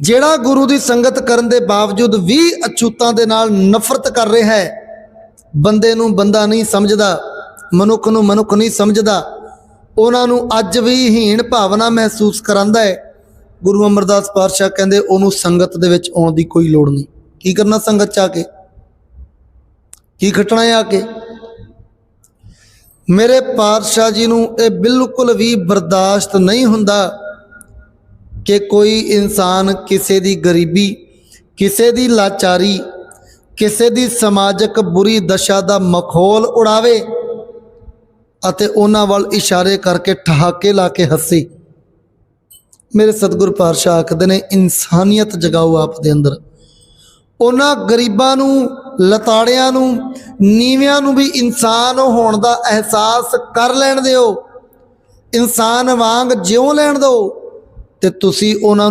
ਜਿਹੜਾ ਗੁਰੂ ਦੀ ਸੰਗਤ ਕਰਨ ਦੇ ਬਾਵਜੂਦ ਵੀ ਅਛੂਤਾਂ ਦੇ ਨਾਲ ਨਫ਼ਰਤ ਕਰ ਰਿਹਾ ਹੈ, ਬੰਦੇ ਨੂੰ ਬੰਦਾ ਨਹੀਂ ਸਮਝਦਾ, ਮਨੁੱਖ ਨੂੰ ਮਨੁੱਖ ਨਹੀਂ ਸਮਝਦਾ, ਉਹਨਾਂ ਨੂੰ ਅੱਜ ਵੀ ਹੀਣ ਭਾਵਨਾ ਮਹਿਸੂਸ ਕਰਾਂਦਾ ਹੈ। ਗੁਰੂ ਅਮਰਦਾਸ ਪਾਤਸ਼ਾਹ ਕਹਿੰਦੇ, ਉਹਨੂੰ ਸੰਗਤ ਦੇ ਵਿੱਚ ਆਉਣ ਦੀ ਕੋਈ ਲੋੜ ਨਹੀਂ। ਕੀ ਕਰਨਾ ਸੰਗਤ ਚ ਆ ਕੇ? ਕੀ ਖਟਣਾ ਹੈ ਆ ਕੇ? ਮੇਰੇ ਪਾਤਸ਼ਾਹ ਜੀ ਨੂੰ ਇਹ ਬਿਲਕੁਲ ਵੀ ਬਰਦਾਸ਼ਤ ਨਹੀਂ ਹੁੰਦਾ। ਕਿ ਕੋਈ ਇਨਸਾਨ ਕਿਸੇ ਦੀ ਗਰੀਬੀ, ਕਿਸੇ ਦੀ ਲਾਚਾਰੀ, ਕਿਸੇ ਦੀ ਸਮਾਜਿਕ ਬੁਰੀ ਦਸ਼ਾ ਦਾ ਮਖੌਲ ਉਡਾਵੇ ਅਤੇ ਉਹਨਾਂ ਵੱਲ ਇਸ਼ਾਰੇ ਕਰਕੇ ਠਹਾਕੇ ਲਾ ਕੇ ਹੱਸੇ। ਮੇਰੇ ਸਤਿਗੁਰ ਪਾਤਸ਼ਾਹ ਆਖਦੇ ਨੇ, ਇਨਸਾਨੀਅਤ ਜਗਾਓ ਆਪ ਦੇ ਅੰਦਰ। ਉਹਨਾਂ ਗਰੀਬਾਂ ਨੂੰ, ਲਤਾੜਿਆਂ ਨੂੰ, ਨੀਵਿਆਂ ਨੂੰ ਵੀ ਇਨਸਾਨ ਹੋਣ ਦਾ ਅਹਿਸਾਸ ਕਰ ਲੈਣ ਦਿਓ। ਇਨਸਾਨ ਵਾਂਗ ਜਿਉ ਲੈਣ ਦਿਓ। ਤੇ ਤੁਸੀਂ ਉਹਨਾਂ ਨੂੰ